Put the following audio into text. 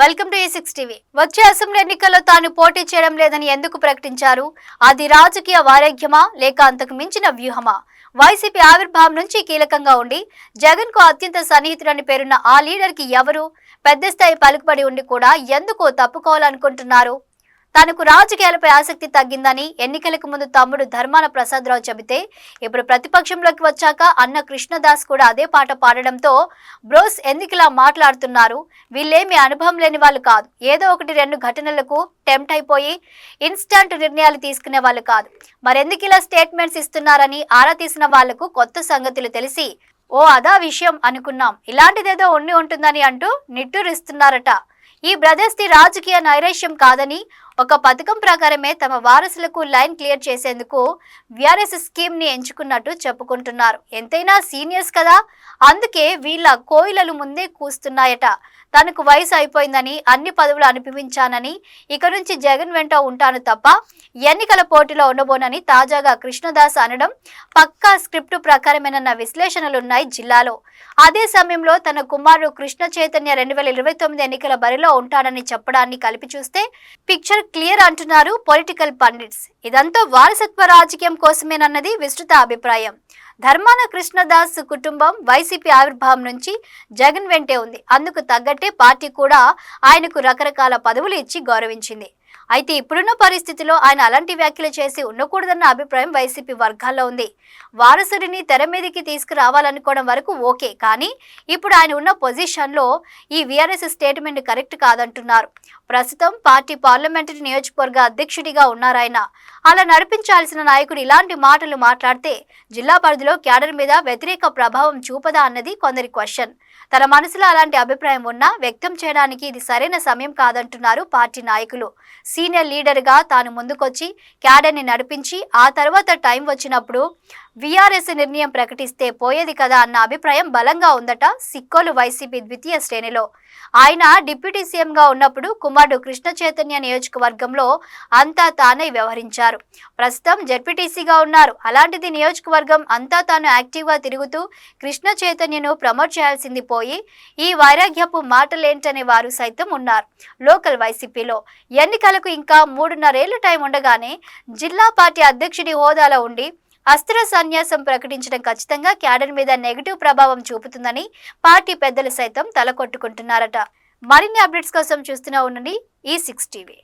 Welcome to six TV వచ్చే assembly ఎన్నికల్లో తాను పోటీ చేయడం లేదని ఎందుకు ప్రకటించారు? అది రాజకీయ వారాగ్యమా లేక అంతకు మించిన వ్యూహమా? వైసీపీ ఆవిర్భావం నుంచి కీలకంగా ఉండి జగన్కు అత్యంత సన్నిహితుడని పేరున్న ఆ లీడర్కి ఎవరు? పెద్ద స్థాయి పలుకుబడి ఉండి కూడా ఎందుకు తప్పుకోవాలనుకుంటున్నారు? తనకు రాజకీయాలపై ఆసక్తి తగ్గిందని ఎన్నికలకు ముందు తమ్ముడు ధర్మాన ప్రసాదరావు చెబితే ఇప్పుడు ప్రతిపక్షంలోకి వచ్చాక అన్న కృష్ణదాస్ కూడా అదే పాట పాడడంతో బ్రోస్ ఎందుకిలా మాట్లాడుతున్నారు? వీళ్ళేమి అనుభవం లేని వాళ్ళు కాదు. ఏదో ఒకటి రెండు ఘటనలకు టెంప్ట్ అయిపోయి ఇన్స్టంట్ నిర్ణయాలు తీసుకునే వాళ్ళు కాదు. మరెందుకు ఇలా స్టేట్మెంట్స్ ఇస్తున్నారని ఆరా తీసిన వాళ్ళకు కొత్త సంగతులు తెలిసి ఓ అదా విషయం అనుకున్నాం. ఇలాంటిదేదో ఉండి ఉంటుందని అంటూ నిట్టూరిస్తున్నారట. ఈ బ్రదర్స్ ది రాజకీయ నైరేష్యం కాదని ఒక పథకం ప్రకారమే తమ వారసులకు లైన్ క్లియర్ చేసేందుకు విఆర్ఎస్ స్కీమ్ని ఎంచుకున్నట్టు చెప్పుకుంటున్నారు. ఎంతైనా సీనియర్స్ కదా? అందుకే వీళ్ళ కోయిలలు ముందే కూస్తున్నాయట. తనకు వయసు అయిపోయిందని అన్ని పదవులు అనిపించానని ఇక నుంచి జగన్ వెంట ఉంటాను తప్ప ఎన్నికల పోటీలో ఉండబోనని తాజాగా కృష్ణదాస్ అనడం పక్కా స్క్రిప్ట్ ప్రకారమేనన్న విశ్లేషణలున్నాయి జిల్లాలో. అదే సమయంలో తన కుమారుడు కృష్ణ చైతన్య రెండు వేల ఇరవై తొమ్మిది ఎన్నికల బరిలో ఉంటాడని చెప్పడాన్ని కలిపి చూస్తే పిక్చర్ క్లియర్ అంటున్నారు పొలిటికల్ పండిట్స్. ఇదంతా వారసత్వ రాజకీయం కోసమేనన్నది విస్తృత అభిప్రాయం. ధర్మాన కృష్ణదాస్ కుటుంబం వైసీపీ ఆవిర్భావం నుంచి జగన్ వెంటే ఉంది. అందుకు తగ్గట్టే పార్టీ కూడా ఆయనకు రకరకాల పదవులు ఇచ్చి గౌరవించింది. అయితే ఇప్పుడున్న పరిస్థితిలో ఆయన అలాంటి వ్యాఖ్యలు చేసి ఉండకూడదన్న అభిప్రాయం వైసీపీ వర్గాల్లో ఉంది. వారసుడిని తెర మీదకి తీసుకురావాలనుకోవడం వరకు ఓకే కానీ ఇప్పుడు ఆయన ఉన్న పొజిషన్లో ఈ విఆర్ఎస్ స్టేట్మెంట్ కరెక్ట్ కాదంటున్నారు. ప్రస్తుతం పార్టీ పార్లమెంటరీ నియోజకవర్గ అధ్యక్షుడిగా ఉన్నారాయన. అలా నడిపించాల్సిన నాయకుడు ఇలాంటి మాటలు మాట్లాడితే జిల్లా పరిధిలో క్యాడర్ మీద వ్యతిరేక ప్రభావం చూపదా అన్నది కొందరి క్వశ్చన్. తన మనసులో అలాంటి అభిప్రాయం ఉన్నా వ్యక్తం చేయడానికి ఇది సరైన సమయం కాదంటున్నారు పార్టీ నాయకులు. సీనియర్ లీడర్గా తాను ముందుకొచ్చి క్యాడర్ని నడిపించి ఆ తర్వాత టైం వచ్చినప్పుడు వీఆర్ఎస్ నిర్ణయం ప్రకటిస్తే పోయేది కదా అన్న అభిప్రాయం బలంగా ఉందట సిక్కోలు వైసీపీ ద్వితీయ శ్రేణిలో. ఆయన డిప్యూటీ సీఎంగా ఉన్నప్పుడు కుమారుడు కృష్ణ చైతన్య నియోజకవర్గంలో అంతా తానే వ్యవహరించారు. ప్రస్తుతం జడ్పీటీసీగా ఉన్నారు. అలాంటిది నియోజకవర్గం అంతా తాను యాక్టివ్గా తిరుగుతూ కృష్ణ చైతన్యను ప్రమోట్ చేయాల్సింది పోయి ఈ వైరాగ్యపు మాటలేంటనే వారు సైతం ఉన్నారు. లోకల్ వైసీపీలో ఎన్నికలకు ఇంకా మూడున్నరేళ్ళ టైం ఉండగానే జిల్లా పార్టీ అధ్యక్షుడి హోదాలో ఉండి అస్త్ర సన్యాసం ప్రకటించడం ఖచ్చితంగా క్యాడర్ మీద నెగిటివ్ ప్రభావం చూపుతుందని పార్టీ పెద్దలు సైతం తలకొట్టుకుంటున్నారట. మరిన్ని అప్డేట్స్ కోసం చూస్తూనే ఉండండి. ఈ సిక్స్ టీవీ.